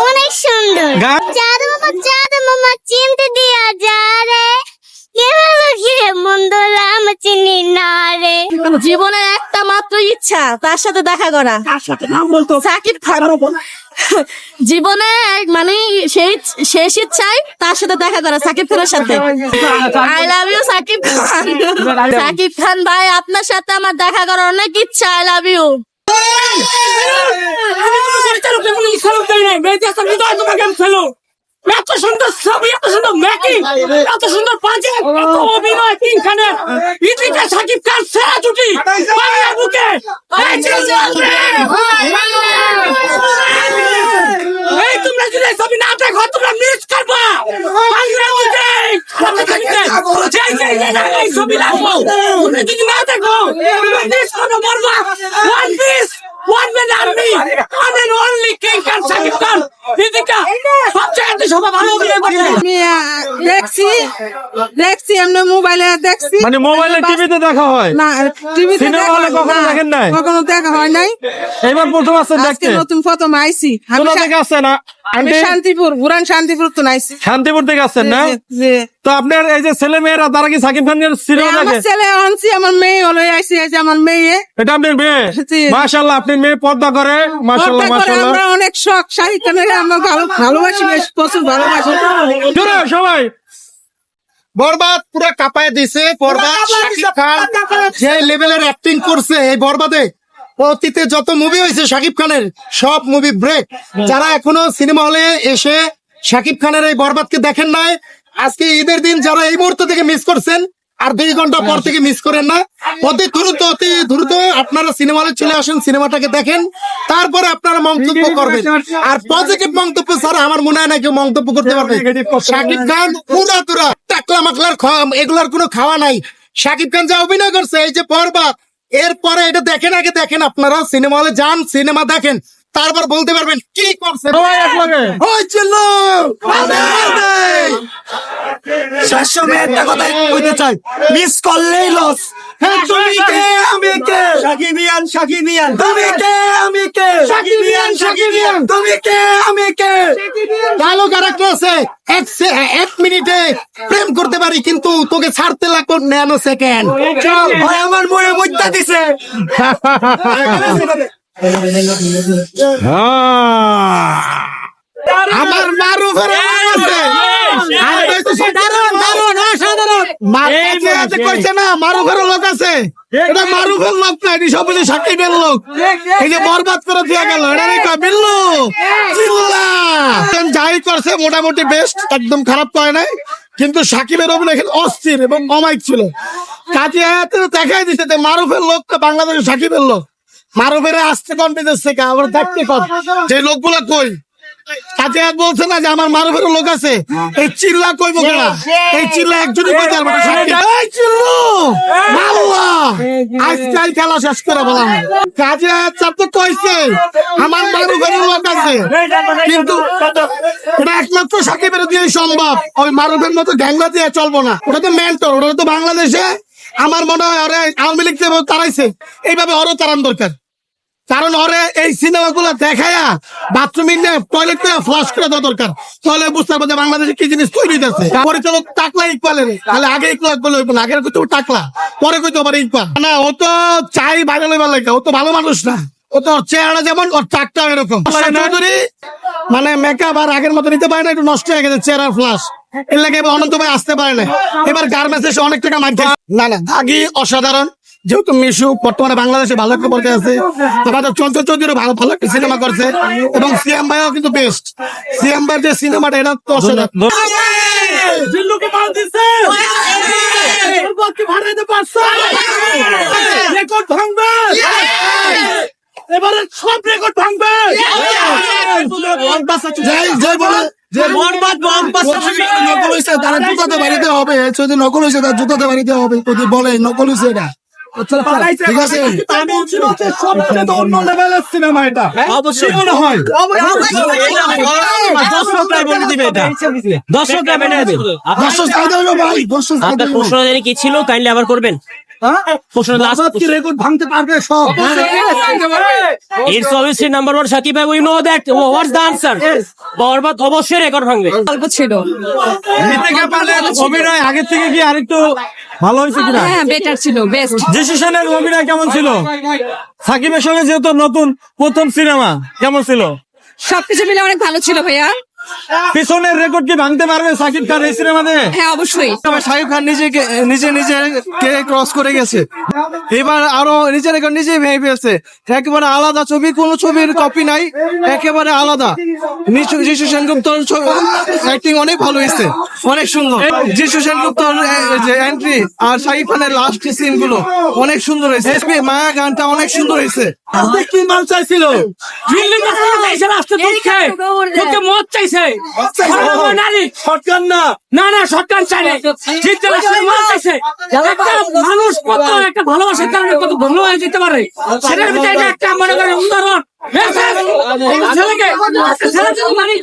অনেক সুন্দর। গান? মামা চাঁদ মামা চিনতে দিয়া যা রে। কে ভালো কে মন্দ রাম চিনি না রে। জীবনে একটা মাত্র ইচ্ছা তার সাথে দেখা করা। কার সাথে নাম বলতো। সাকিব খান। জীবনে এক- মানে সেই শেষ ইচ্ছাই তার সাথে দেখা করা সাকিব খানের সাথে। I love you Shakib Khan. Shakib Khan ভাই আপনার সাথে আমার দেখা করার অনেক ইচ্ছা আই লাভ ইউ এত সুন্দর ছবি এত সুন্দর মেকিং এত সুন্দর বাজেট এত অভিনয় তিনখানে ইতিকা সাকিব খান সেরা জুটি বাংলার বুকে এই তোমরা যদি ছবি না দেখো তোমরা মিস করবা বাংলার বুকে ছবি লাগবো যদি না দেখো করবে মরবা one piece one man army one and only king Khan Shakib Khan Itika সব জায়গাতে সবাই ভালো অভিনয় করছে আমি আহ, দেখছি দেখছি এমনি মোবাইলে দেখছি। মানে মোবাইলে টিভিতে দেখা হয়? না টিভিতে দেখা হলে কখনো দেখেন নাই? কখনো দেখা হয় নাই। এবার প্রথম আসছেন দেখতে? নতুন প্রথম আইছি। আমি কোথা আসছেন আমি শান্তিপুর পুরান শান্তিপুর তো নাইছি। শান্তিপুর থেকে আসছেন না? তো আপনার এই যে ছেলে মেয়েরা তারা কি সাকিব খানের সিনেমা আমার ছেলে আনছি আমার মেয়ে হলো আমার মেয়ে। এটা আপনার মেয়ে? জি। মাশাল্লাহ আপনি মেয়ে পর্দা করে মাশাল্লাহ পর্দা শখ শাহিদ খানের আমরা ভালো ভালোবাসি বেশ প্রচুর ভালোবাসি। সবাই। বরবাদ পুরো কাঁপায় দিছে বরবাদ শাকিব খান। যে লেভেলের অ্যাক্টিং করছে এই বরবাদে অতীতে যত মুভি হয়েছে শাকিব খানের সব মুভি ব্রেক যারা এখনও সিনেমা হলে এসে শাকিব খানের এই বরবাদকে দেখেন নাই আজকে ঈদের দিন যারা এই মুহূর্ত থেকে মিস করছেন আর দুই ঘণ্টা পর থেকে মিস করেন না। অতি দ্রুত অতি দ্রুত আপনারা সিনেমা হলে চলে আসেন সিনেমাটাকে দেখেন। তারপরে আপনারা মন্তব্য করবেন। আর পজিটিভ মন্তব্য ছাড়া আমার মনে হয় না কেউ মন্তব্য করতে পারবে। শাকিব খান পুরা তুরা টাকলা মাকলার খাওয়া- এগুলার কোনো খাওয়া নাই। শাকিব খান যা অভিনয় করছে এই যে পরবাদ এরপরে এটা দেখেন আগে দেখেন আপনারা সিনেমা হলে যান সিনেমা দেখেন। তারপর বলতে পারবেন কি করছে? সবাই এক লগে। ওই ছিল শেষ সময় একটা কথা কইতে চাই মিস করলেই লস তুমি কে? আমি কে? সাকিবিয়ান সাকিবিয়ান তুমি কে? আমি কে? সাকিবিয়ান সাকিবিয়ান তুমি কে? আমি কে? ভালো ক্যারেক্টার আছে। এক এক মিনিটে প্রেম করতে পারি কিন্তু তোকে ছাড়তে লাগবে ন্যানো সেকেন্ড ভাই আমার মনে মধ্যা দিছে। আমার মারু ঘরে আছে। আর কইছে সে দারুণ দারুণ অসাধারণ মারতে আছে কইছে না মারু ঘরে লোক আছে। এটা মারু লোক না এটি সব সাকিবের লোক। এই যে বরবাদ করে দিয়ে গেল এটা বিল্লু যাই করছে মোটামুটি বেস্ট একদম খারাপ করে নাই। কিন্তু সাকিবের অভিনয় অস্থির এবং অমাইক ছিল। কাজে দেখাই দিছে যে মারুফের লোক তো বাংলাদেশের সাকিবের লোক। মারুফের আসতে কনফিডেন্স থেকে আবার দেখতে কর যে লোকগুলো কই? কাজে হাত বলছে না যে আমার মারুফের লোক আছে? এই চিল্লা কইব কেনা? এই চিল্লা একজনই কইতে পারবে না এই চিল্লু! মাল্লা আজকাল খেলা শেষ করে বললাম কাজে চাপ তো কইছে। আমার মারুফের লোক আছে। কিন্তু এটা একমাত্র সাকিবের দিয়ে সম্ভব। ওই মারুফের মতো গ্যাংলা দিয়ে চলবো না। ওটা তো মেন্টর ওটা তো বাংলাদেশে। আমার মনে হয় আওয়ামী লীগ তারাইছে এইভাবে আরও তারান দরকার। কারণ ওরে এই সিনেমাগুলো দেখায়া বাথরুমে নিয়ে টয়লেট করে ফ্লাশ করে দেওয়া দরকার। তাহলে বুঝতে পারব বাংলাদেশে কি জিনিস তৈরি হইতেছে। পরিচালক টাকলা ইকবালের তাহলে আগে ইকবাল ইকবাল না আগে কইতে টাকলা পরে কইতে পারে ইকবাল। না ও তো চাই ভাইরাল হইবার লাগে ও তো ভালো মানুষ না। ও তো চেহারা যেমন ওর চাকটা এরকম। চৌধুরী মানে মেকআপ আর আগের মতো নিতে পারে না একটু নষ্ট হয়ে গেছে চেহারা ফ্লাশ এর লাগে এবার অনন্ত ভাই আসতে পারে না। এবার গার্মেন্টস এসে অনেক টাকা মাইকে না না আগে অসাধারণ। যেহেতু মিশু বর্তমানে বাংলাদেশে ভালো একটা পর্যায়ে আছে আমাদের চঞ্চল চৌধুরী ভালো ভালো একটা সিনেমা করছে এবং সিএম ভাইও কিন্তু বেস্ট সিএম ভাইয়ের যে সিনেমাটা এটা তো এবারে সব রেকর্ড ভাঙবে যাই যাই বলে যে বরবাদ বরবাদ নকল হয়েছে তারা জুতাতে বাড়িতে হবে যদি নকল হয়েছে তার জুতাতে বাড়িতে হবে যদি বলে নকল হয়েছে এটা ঠিক আছে। আমি হচ্ছে সবচেয়ে অন্য লেভেলের সিনেমা এটা। অবশ্যই। মনে হয়? দর্শক কি ছিল কাইন্ডলি আবার করবেন। রেকর্ড ভাঙতে পারবে সব। ভাই. What's the answer? বরবাদ অবশ্যই রেকর্ড ভাঙবে। গল্প ছিল। অভিনয় আগের থেকে কি আরেকটু ভালো হয়েছে কিনা? হ্যাঁ বেটার ছিল বেস্ট অভিনয় কেমন ছিল? সাকিবের সঙ্গে যেহেতু নতুন প্রথম সিনেমা কেমন ছিল? সবকিছু মিলে অনেক ভালো ছিল ভাইয়া। পিছনের রেকর্ড কি ভাঙতে পারবে সাকিব খান এই সিনেমাতে হ্যাঁ অবশ্যই। সাকিব খান নিজে নিজে নিজে কে ক্রস করে গেছে। এবার আরও নিজের রেকর্ড নিজেই ভেঙে ফেলছে। একেবারে আলাদা ছবি কোন ছবির কপি নাই একেবারে আলাদা। নিশু- যিশু সেনগুপ্তর অ্যাক্টিং অনেক ভালো হয়েছে। অনেক সুন্দর। যিশু সেনগুপ্তর যে এন্ট্রি আর শাহিব খানের লাস্ট সিনগুলো অনেক সুন্দর হয়েছে। মায়া গানটা অনেক সুন্দর হয়েছে। কি মাল চাইছিল? বিল্ডিং চাইছে রাস্তা তোকে তোকে মদ চাইছে। না। না না সরকার চাই না জিততে রাস্তা মদ চাইছে। একটা মানুষ কত একটা ভালোবাসার কারণে কত ভালো হয়ে যেতে পারে সেটার ভিতরে এটা একটা মনে করেন উদাহরণ। মেসেজ মানে